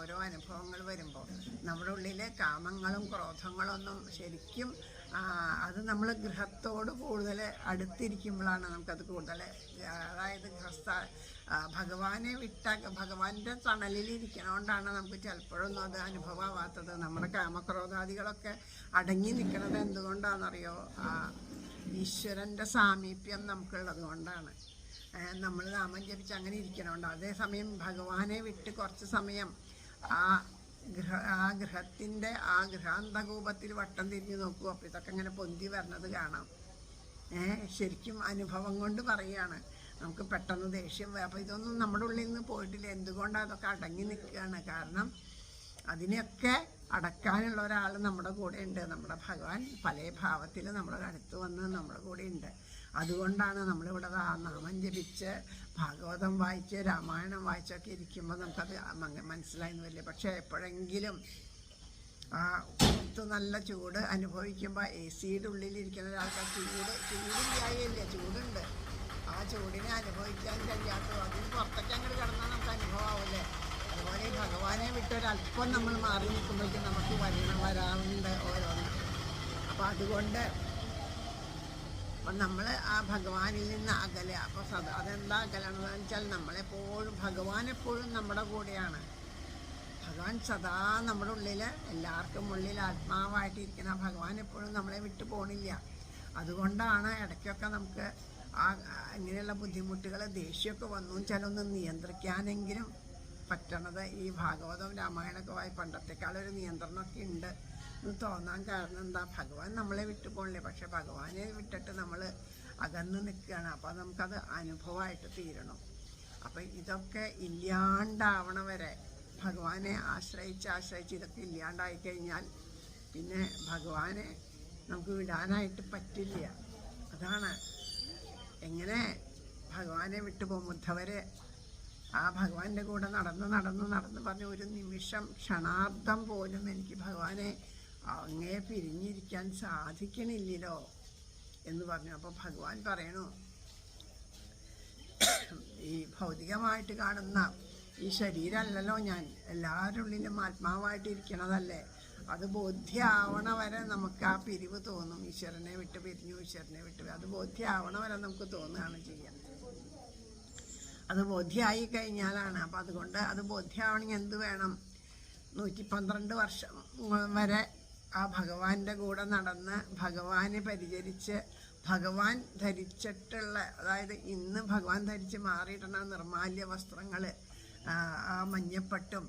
ഓരോ അനുഭവങ്ങൾ വരുമ്പോൾ നമ്മുടെ ഉള്ളിലെ കാമങ്ങളും ക്രോധങ്ങളൊന്നും ശരിക്കും അത് നമ്മൾ ഗൃഹത്തോട് കൂടുതൽ അടുത്തിരിക്കുമ്പോഴാണ് നമുക്കത് കൂടുതൽ അതായത് ഗൃഹസ്ഥ ഭഗവാനെ വിട്ട ഭഗവാന്റെ തണലിലിരിക്കണോണ്ടാണ് നമുക്ക് ചിലപ്പോഴൊന്നും അത് അനുഭവമാവാത്തത്. നമ്മുടെ കാമക്രോധാദികളൊക്കെ അടങ്ങി നിൽക്കുന്നത് എന്തുകൊണ്ടാണെന്നറിയോ? ഈശ്വരന്റെ സാമീപ്യം നമുക്കുള്ളത് കൊണ്ടാണ്. നമ്മൾ നാമം ജപിച്ച് അങ്ങനെ ഇരിക്കണോണ്ട്. അതേസമയം ഭഗവാനെ വിട്ട് കുറച്ച് സമയം ആ ഗ്രഹ ആ ഗ്രഹത്തിന്റെ ആ ഗ്രഹാന്തകൂപത്തിൽ വട്ടം തിരിഞ്ഞ് നോക്കൂ. അപ്പോൾ ഇതൊക്കെ ഇങ്ങനെ പൊന്തി വരണത് കാണാം. ഏ ശരിക്കും അനുഭവം കൊണ്ട് പറയുകയാണ് നമുക്ക് പെട്ടെന്ന് ദേഷ്യം. അപ്പോൾ ഇതൊന്നും നമ്മുടെ ഉള്ളിൽ നിന്ന് പോയിട്ടില്ല. എന്തുകൊണ്ടാണ് അതൊക്കെ അടങ്ങി നിൽക്കുകയാണ്? കാരണം അതിനെയൊക്കെ അടക്കാനുള്ള ഒരാൾ നമ്മുടെ കൂടെ ഉണ്ട് നമ്മുടെ ഭഗവാൻ പല ഭാവത്തിൽ നമ്മുടെ അടുത്ത് വന്ന് നമ്മുടെ കൂടെ ഉണ്ട് അതുകൊണ്ടാണ് നമ്മളിവിടെ നാമം ജപിച്ച് ഭാഗവതം വായിച്ച് രാമായണം വായിച്ചൊക്കെ ഇരിക്കുമ്പോൾ നമുക്കത് മനസ്സിലായെന്ന് വരില്ല. പക്ഷേ എപ്പോഴെങ്കിലും ആ പുറത്ത് നല്ല ചൂട് അനുഭവിക്കുമ്പോൾ എ സിയുടെ ഉള്ളിലിരിക്കുന്ന ഒരാൾക്ക് ചൂട് ചൂടില്ലായില്ല? ചൂടുണ്ട്. ആ ചൂടിനെ അനുഭവിക്കാൻ കഴിയാത്തോ അതിന് പുറത്തൊക്കെ അങ്ങോട്ട് കിടന്നാൽ നമുക്ക് അനുഭവമാവില്ലേ അതുപോലെ ഈ ഭഗവാനെ വിട്ടൊരല്പം നമ്മൾ മാറി നിൽക്കുമ്പോഴേക്കും നമുക്ക് വരണം വരാറുണ്ട് ഓരോന്ന്. അപ്പം അതുകൊണ്ട് അപ്പം നമ്മൾ ആ ഭഗവാനിൽ നിന്ന് അകലെ അപ്പോൾ സദാ അതെന്താ അകലണമെന്ന് വെച്ചാൽ നമ്മളെപ്പോഴും ഭഗവാൻ എപ്പോഴും നമ്മുടെ കൂടെയാണ്. ഭഗവാൻ സദാ നമ്മുടെ ഉള്ളിൽ എല്ലാവർക്കും ഉള്ളിൽ ആത്മാവായിട്ടിരിക്കുന്ന ഭഗവാൻ എപ്പോഴും നമ്മളെ വിട്ടു പോണില്ല. അതുകൊണ്ടാണ് ഇടയ്ക്കൊക്കെ നമുക്ക് ആ ഇങ്ങനെയുള്ള ബുദ്ധിമുട്ടുകൾ ദേഷ്യമൊക്കെ വന്നു ചിലൊന്ന് നിയന്ത്രിക്കാനെങ്കിലും പറ്റണത് ഈ ഭാഗവതം രാമായണമൊക്കെ വായി പണ്ടത്തെക്കാളൊരു നിയന്ത്രണമൊക്കെ ഉണ്ട്. തോന്നാൻ കാരണം എന്താ? ഭഗവാൻ നമ്മളെ വിട്ടു പോണില്ലേ? പക്ഷെ ഭഗവാനെ വിട്ടിട്ട് നമ്മൾ അകന്ന് നിൽക്കുകയാണ്. അപ്പോൾ നമുക്കത് അനുഭവമായിട്ട് തീരണം. അപ്പം ഇതൊക്കെ ഇല്ലാണ്ടാവണ വരെ ഭഗവാനെ ആശ്രയിച്ച് ആശ്രയിച്ച് ഇതൊക്കെ ഇല്ലാണ്ടായി കഴിഞ്ഞാൽ പിന്നെ ഭഗവാനെ നമുക്ക് വിടാനായിട്ട് പറ്റില്ല. അതാണ് എങ്ങനെ ഭഗവാനെ വിട്ടുപോകും ബുദ്ധവരെ ആ ഭഗവാന്റെ കൂടെ നടന്ന് നടന്ന് നടന്ന് പറഞ്ഞ ഒരു നിമിഷം ക്ഷണാർത്ഥം പോലും എനിക്ക് ഭഗവാനെ അങ്ങേ പിരിഞ്ഞിരിക്കാൻ സാധിക്കണില്ലല്ലോ എന്ന് പറഞ്ഞു. അപ്പോൾ ഭഗവാൻ പറയണു ഈ ഭൗതികമായിട്ട് കാണുന്ന ഈ ശരീരമല്ലല്ലോ ഞാൻ. എല്ലാവരുടെ ഉള്ളിലും ആത്മാവായിട്ട് ഇരിക്കണതല്ലേ. അത് ബോധ്യമാവണ വരെ നമുക്ക് ആ പിരിവ് തോന്നും. ഈശ്വരനെ വിട്ട് പിരിഞ്ഞു ഈശ്വരനെ വിട്ട് അത് ബോധ്യമാവണ വരെ നമുക്ക് തോന്നുകയാണ് ചെയ്യുക അത് ബോധ്യമായി കഴിഞ്ഞാലാണ്. അപ്പം അതുകൊണ്ട് അത് ബോധ്യമാവണമെങ്കിൽ എന്ത് വേണം? നൂറ്റി പന്ത്രണ്ട് വർഷം വരെ ആ ഭഗവാന്റെ കൂടെ നടന്ന് ഭഗവാനെ പരിചരിച്ച് ഭഗവാൻ ധരിച്ചിട്ടുള്ള അതായത് ഇന്ന് ഭഗവാൻ ധരിച്ച് മാറിയിട്ടുള്ള നിർമാല്യ വസ്ത്രങ്ങൾ ആ മഞ്ഞപ്പട്ടും